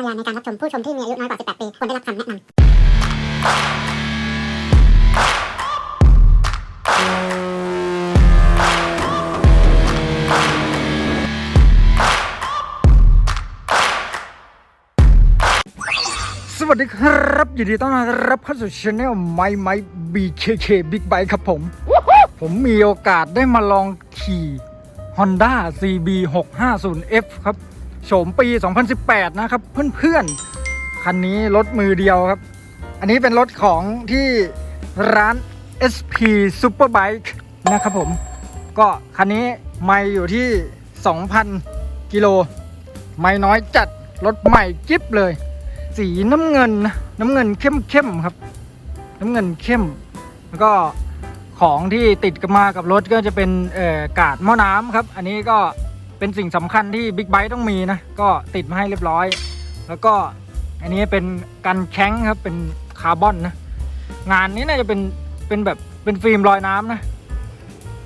การรับชมผู้ชมที่มีอายุน้อยกว่า 18 ปีควรได้รับคำแนะนำสวัสดีครับยินดีต้อนรับเข้าสู่ช anel ไมไม BKK Big Bike ครับผม ผมมีโอกาสได้มาลองขี่ Honda CB 650F ครับ โฉมปี 2018 นะครับ เพื่อนๆ คันนี้รถมือเดียวครับ อันนี้เป็นรถของที่ร้าน SP Superbike นะครับผม ก็คันนี้ไม่อยู่ที่ 2,000 กิโล ไม่น้อยจัดรถใหม่กิ๊บเลย สีน้ำเงินนะน้ำเงินเข้มเข้มๆครับ น้ำเงินเข้ม แล้วก็ของที่ติดกันมากับรถก็จะเป็นเอ่อกาดหม้อน้ำครับ อันนี้ก็ เป็นสิ่งสำคัญที่บิ๊กไบค์ต้องมีนะ ก็ติดมาให้เรียบร้อย แล้วก็อันนี้เป็นกันแข้งครับเป็นคาร์บอนนะ งานนี้น่าจะเป็นเป็นแบบเป็นฟิล์มลอยน้ำนะ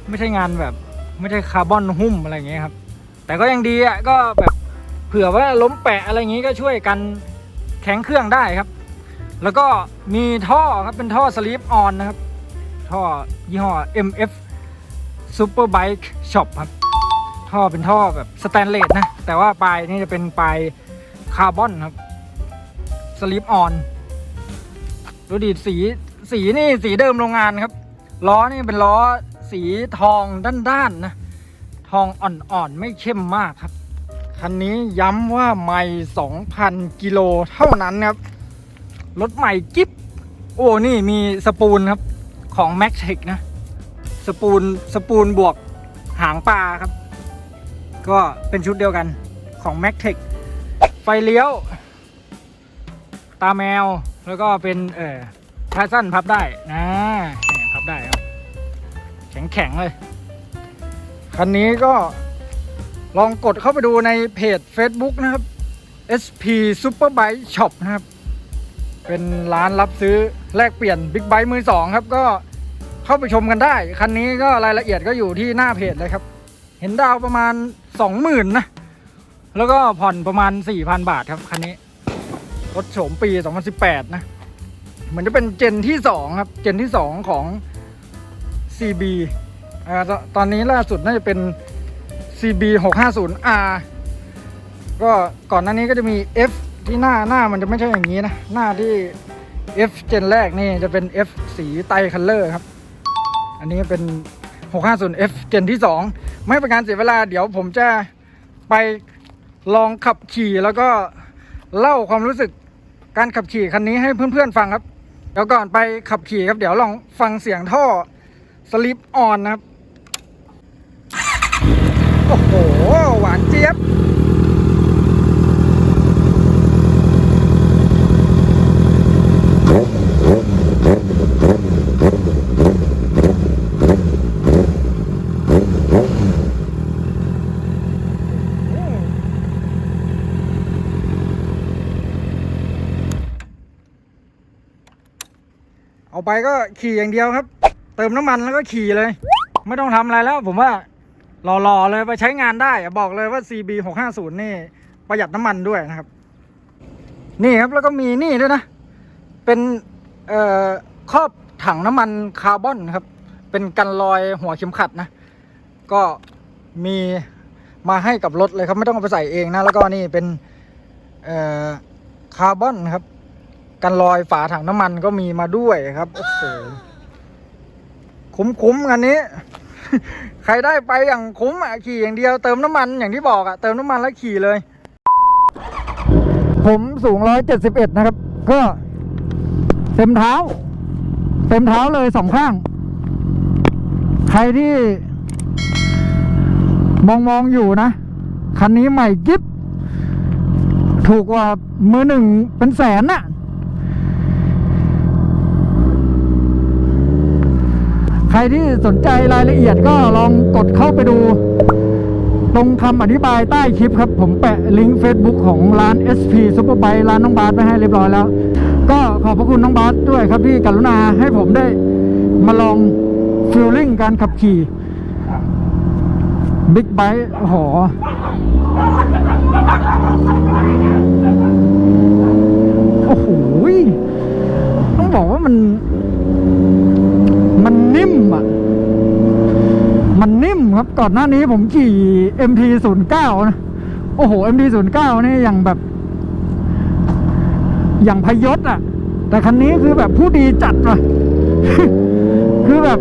ไม่ใช่งานแบบไม่ใช่คาร์บอนหุ้มอะไรอย่างเงี้ยครับ แต่ก็ยังดีอะก็แบบเผื่อว่าล้มแปะอะไรอย่างงี้ก็ช่วยกันแข็งเครื่องได้ครับ แล้วก็มีท่อครับเป็นท่อสลีปออนนะครับ ท่อยี่ห้อ MF Superbike Shop ครับ ท่อเป็นท่อแบบสแตนเลสนะ แต่ว่าปลายนี่จะเป็นปลายคาร์บอนครับสลีปออนดูดิสีสีนี่สีเดิมโรงงานครับ ล้อนี่เป็นล้อสีทองด้านๆนะ ทองอ่อนๆไม่เข้มมากครับ คันนี้ย้ำว่าไม่2,000กิโลเท่านั้นครับ รถใหม่กิ๊บโอ้นี่มีสปูลครับ ของ m a x t e c นะ สปูลสปูลบวกหางปลาครับ ก็เป็นชุดเดียวกันของ m a x t e c ไฟเลี้ยว ตาแมวแล้วก็เป็นเอ่อท้ายสั้นพับได้นะพับได้ครับ แข็งๆเลย คันนี้ก็ลองกดเข้าไปดูในเพจ Facebook นะครับ SP Superbike Shop นะครับ เป็นร้านรับซื้อแลกเปลี่ยนบิ๊กไบค์มือสองครับก็เข้าไปชมกันได้ คันนี้ก็รายละเอียดก็อยู่ที่หน้าเพจเลยครับ เห็นดาวประมาณ 20,000นนะ แล้วก็ผ่อนประมาณ4,000บาทครับ คันนี้ รถโฉมปี2018นสิบแปดนะ เหมือนจะเป็นเจนที่2ครับ เจนที่2ของ CB อ่าตอนนี้ล่าสุดน่าจะเป็น CB 650R ก็ก่อนหน้านี้ก็จะมี F ที่หน้าหน้ามันจะไม่ใช่อย่างนี้นะ หน้าที่ F เจนแรกนี่จะเป็น F สีไตคัลเลอร์ครับ อันนี้เป็น 650F เจนที่ 2 ไม่เป็นการเสียเวลา เดี๋ยวผมจะไปลองขับขี่แล้วก็เล่าความรู้สึกการขับขี่คันนี้ให้เพื่อนๆ ฟังครับ เดี๋ยวก่อนไปขับขี่ครับ เดี๋ยวลองฟังเสียงท่อสลิปออนนะครับ โอ้โห หวานเจี๊ยบ ไปก็ขี่อย่างเดียวครับ เติมน้ำมันแล้วก็ขี่เลย ไม่ต้องทำอะไรแล้ว ผมว่าหล่อๆเลยไปใช้งานได้บอกเลยว่า CB 650นี่ ประหยัดน้ำมันด้วยนะครับ นี่ครับแล้วก็มีนี่ด้วยนะ เป็นเอ่อครอบถังน้ำมันคาร์บอนครับ เป็นกันรอยหัวเข็มขัดนะ ก็มีมาให้กับรถเลยครับ ไม่ต้องเอาไปใส่เองนะ แล้วก็นี่เป็นเอ่อคาร์บอนครับ กันรอยฝาถังน้ำมันก็มีมาด้วยครับโอ้โหคุ้มๆกันนี้ ใครได้ไปอย่างคุ้มอะขี่อย่างเดียวเติมน้ำมันอย่างที่บอกอะเติมน้ำมันแล้วขี่เลย ผมสูงร้อยเจ็ดสิบเอ็ดนะครับ ก็เต็มเท้า เต็มเท้าเลยสองข้าง ใครที่ มองมองอยู่นะ คันนี้ใหม่กิ๊บถูกกว่ามือหนึ่งเป็นแสนน่ะ ครที่สนใจรายละเอียดก็ลองกดเข้าไปดู ตรงคำอธิบายใต้คลิปครับ ผมแปะลิงก์ Facebook ของร้าน SP Superbike ร้านน้องบาสไว้ให้เรียบร้อยแล้ว ก็ขอบพระคุณน้องบาสด้วยครับที่กรุณาให้ผมได้มาลองฟิลลิ่งการขับขี่บิ๊กไบค์หอ โอ้โหต้องบอกว่ามัน นิ่มอะ มันนิ่มครับก่อนหน้านี้ผมขี่ MT 0 9 นะ โอ้โห MT 0 9 นี่อย่างแบบ อย่างพยศอะ แต่คันนี้คือแบบผู้ดีจัดว่ะ คือแบบ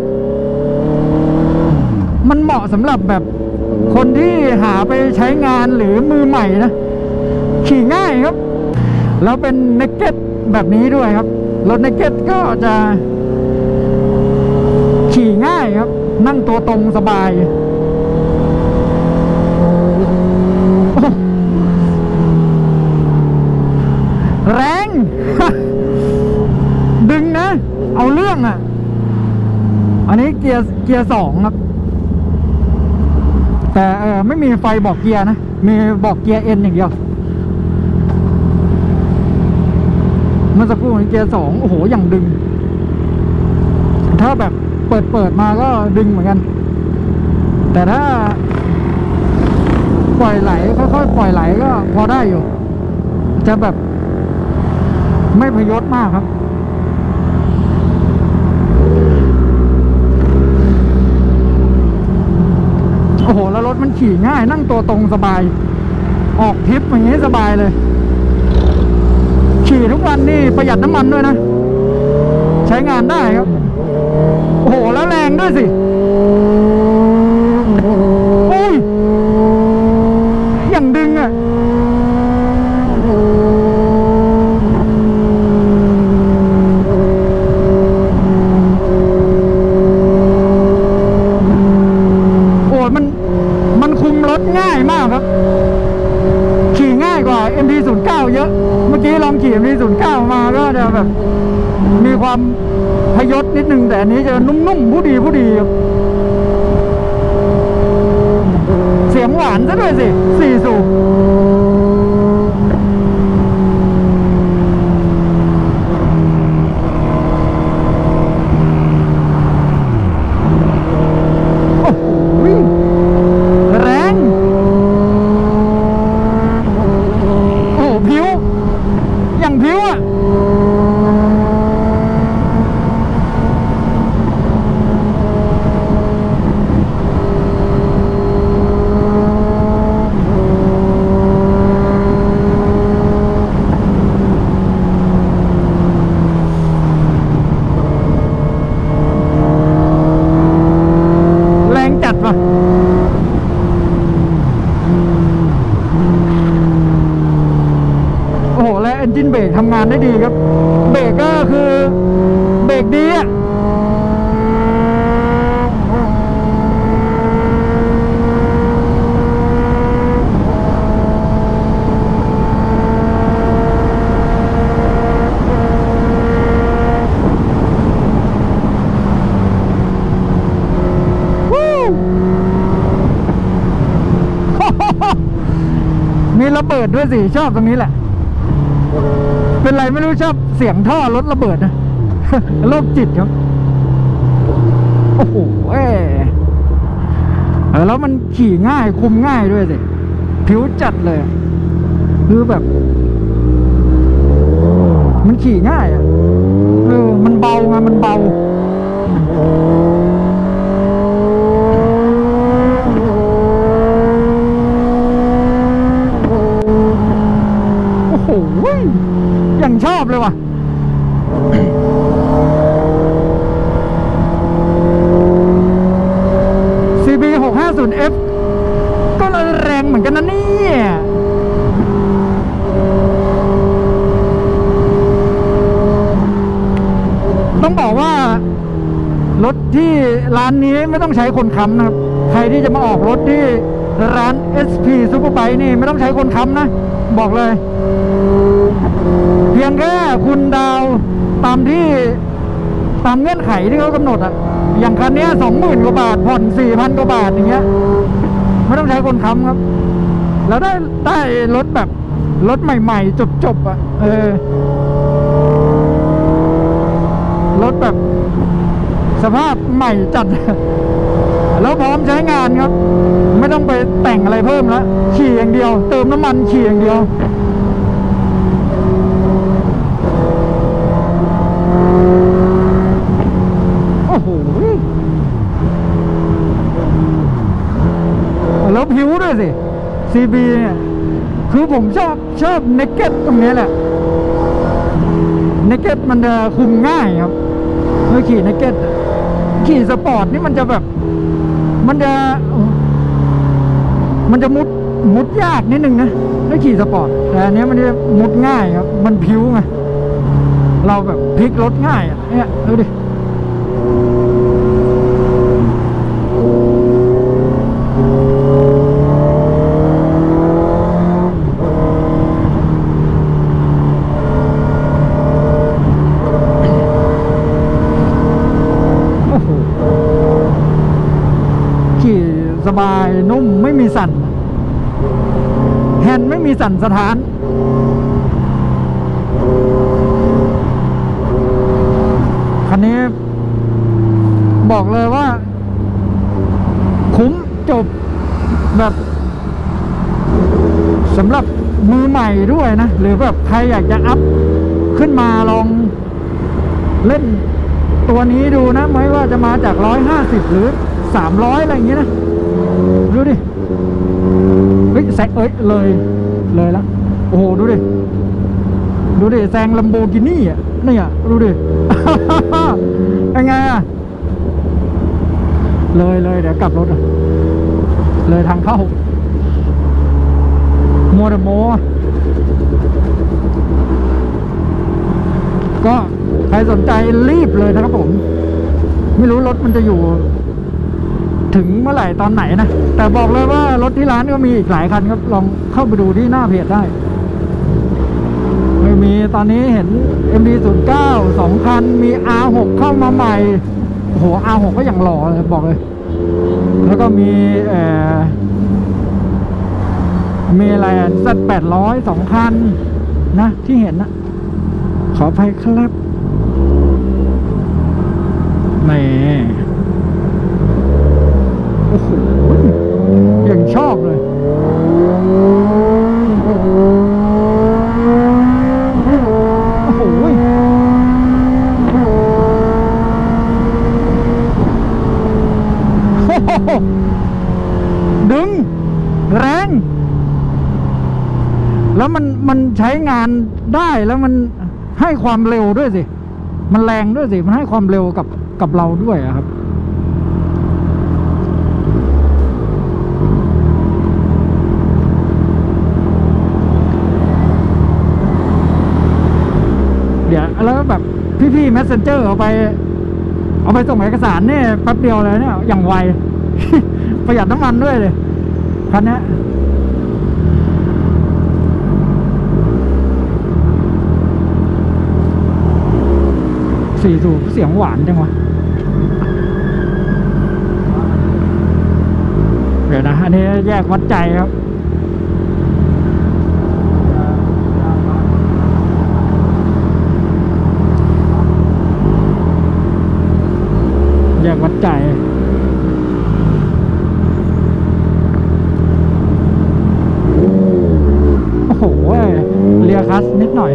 มันเหมาะสำหรับแบบคนที่หาไปใช้งานหรือมือใหม่นะ ขี่ง่ายครับ แล้วเป็นเนกเก็ตแบบนี้ด้วยครับ รถเนกเก็ตก็จะ ขี่ง่ายครับ นั่งตัวตรงสบาย แรง ดึงนะ เอาเรื่องอะ อันนี้เกียร์เกียร์สองครับ แต่เออไม่มีไฟบอกเกียร์นะ มีบอกเกียร์เอ็นอย่างเดียวเมื่อสักครู่นี้เกียร์สองโอ้โหอย่างดึง ถ้าแบบ ปิดเปิดมาก็ดึงเหมือนกัน แต่ถ้า ปล่อยไหลค่อยๆปล่อยไหลก็พอได้อยู่ จะแบบ ไม่พยศมากครับโอ้โห แล้วรถมันขี่ง่าย นั่งตัวตรงสบาย ออกทริปอย่างนี้สบายเลย ขี่ทุกวันนี่ประหยัดน้ำมันด้วยนะ ใช้งานได้ครับ โอ้โหแล้วแรงด้วยสิโอ้ยอย่างดึงอะโอ้ยมันมันคุมรถง่ายมากครับ ขี่ง่ายกว่า MT09 เยอะ เมื่อกี้ลองขี่ MT09 มาก็จะแบบ มีความ พยศนิดนึงแต่อันนี้จะนุ่มๆผู้ดีผู้ดีเสียงหวานซะด้วยสิสี่สูบโอ้โหแรง โอ้โหผิว อย่างผิวอะ แรงจัดว่ะ โอ้โห และเอนจินเบรก ทำงานได้ดีครับ เบรกก็คือเบรกดีอะมีระเบิดด้วยสิ ชอบตรงนี้แหละ เป็นไรไม่รู้ชอบเสียงท่อรถระเบิดนะโรคจิตครับ โอ้โหเออแล้วมันขี่ง่ายคุมง่ายด้วยสิผิวจัดเลยคือแบบ มันขี่ง่ายอะ เออ มันเบาไงมันเบา โอ้โหยังชอบเลยว่ะ CB 650F ก็แรงเหมือนกันนะเนี่ย ต้องบอกว่า รถที่ร้านนี้ไม่ต้องใช้คนค้ำนะครับ ใครที่จะมาออกรถที่ร้าน SP Superbike นี่ไม่ต้องใช้คนค้ำนะ บอกเลย เพียงแค่คุณดาวตามที่ตามเงื่อนไขที่เขากำหนดอะอย่างคันนี้สองหมื่นกว่าบาท ผ่อนสี่พันกว่าบาทอย่างเงี้ยไม่ต้องใช้คนค้ำครับ แล้วได้ได้รถแบบรถใหม่ ๆ จบๆอะเออ สภาพใหม่จัด แล้วพร้อมใช้งานครับ ไม่ต้องไปแต่งอะไรเพิ่มแล้วขี่อย่างเดียว เติมน้ำมันขี่อย่างเดียวโอ้โหแล้วผิวด้วยสิ CB เนี่ยคือผมชอบชอบเนกเก็ตตรงนี้แหละเนกเก็ตมันจะคุมง่ายครับเมื่อขี่เนกเก็ต ขี่สปอร์ตนี่มันจะแบบ มันจะ มันจะมุดมุดยากนิดนึงนะถ้าขี่สปอร์ต แต่อันนี้มันจะมุดง่ายครับ มันพิ้วไง เราแบบพลิกรถง่ายอะเนี่ยดูดิ โอ้โหขี่ส บายนุ่มไม่มีสั่น แฮนด์ไม่มีสั่นสถานคันนี้ บอกเลยว่า คุ้มจบแบบสำหรับมือใหม่ด้วยนะ หรือแบบใครอยากจะอัพขึ้นมาลองเล่นตัวนี้ดูนะ ไม่ว่าจะมาจากร้อยห้าสิบหรือสามร้อยอะไรอย่างเงี้ยนะ ดูดิ เฮ้ยแซงเอ้ยเลย เลยล้วโอ้โห ดูดิ ดูดิแซงลัมโบกินี่อะนี่อะดูดิยังไงอะเลยเลยเดี๋ยวกลับรถอะ เลยทางเข้ามัวแต่โม่ก็ใครสนใจรีบเลยนะครับผม ไม่รู้รถมันจะอยู่ ถึงเมื่อไหร่ตอนไหนนะ แต่บอกเลยว่ารถที่ร้านก็มีอีกหลายคันครับ ลองเข้าไปดูที่หน้าเพจได้ไม่มีตอนนี้เห็น MD09 สองคัน มี R6 เข้ามาใหม่โอ้โห R6 ก็อย่างหล่อเลยบอกเลย แล้วก็มีเอ่อมีอะไรอะ Z800 สองคันนะ ที่เห็นนะ ขออภัยครับนี่ อ้โหยังชอบเลยโอ้โหดึง แรง แล้วมันมันใช้งานได้แล้วมันให้ความเร็วด้วยสิ มันแรงด้วยสิ มันให้ความเร็วกับกับเราด้วยครับ เดี๋ยว แล้วแบบพี่ๆ messenger เอาไป เอาไปส่งเอกสารเนี่ยแป๊บเดียวเลยเนี่ยอย่างไว ประหยัดน้ำมันด้วยเลยคันนี้สี่สูบเสียงหวานจังวะเดี๋ยวนะ อันนี้แยกวัดใจครับ แยกวัดใจ โอ้โหเรียคัส นิดหน่อย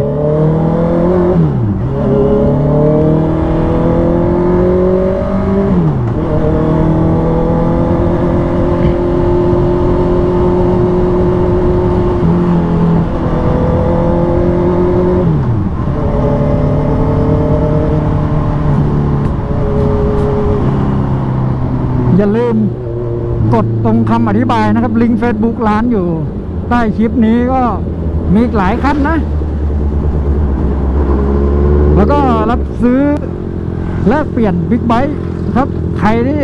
อย่าลืมกดตรงคำอธิบายนะครับ ลิงก์ Facebook ร้านอยู่ ใต้คลิปนี้ก็มีอีกหลายคันนะ แล้วก็รับซื้อแลกเปลี่ยนบิ๊กไบค์ครับ ใครที่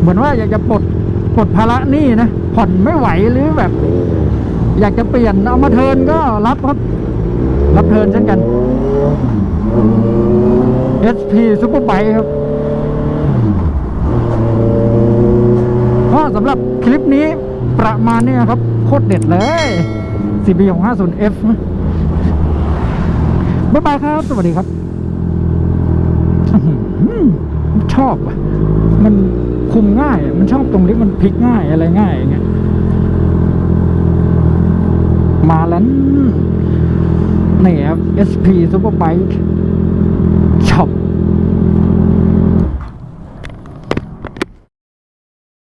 เหมือนว่าอยากจะปลดปลดภาระหนี้นะผ่อนไม่ไหวหรือแบบ อยากจะเปลี่ยนเอามาเทินก็รับครับ รับเทินเช่นกัน SP Super Bike ครับก็สำหรับคลิปนี้ประมาณนี้ครับ โคตรเด็ดเลย CB ของ 50F นะ บ๊ายบายครับ สวัสดีครับ ชอบอะ มันคุมง่าย มันชอบตรงที่มันพลิกง่ายอะไรง่ายอย่างเงี้ย มาแล้วนี่ครับ SP Superbike Shop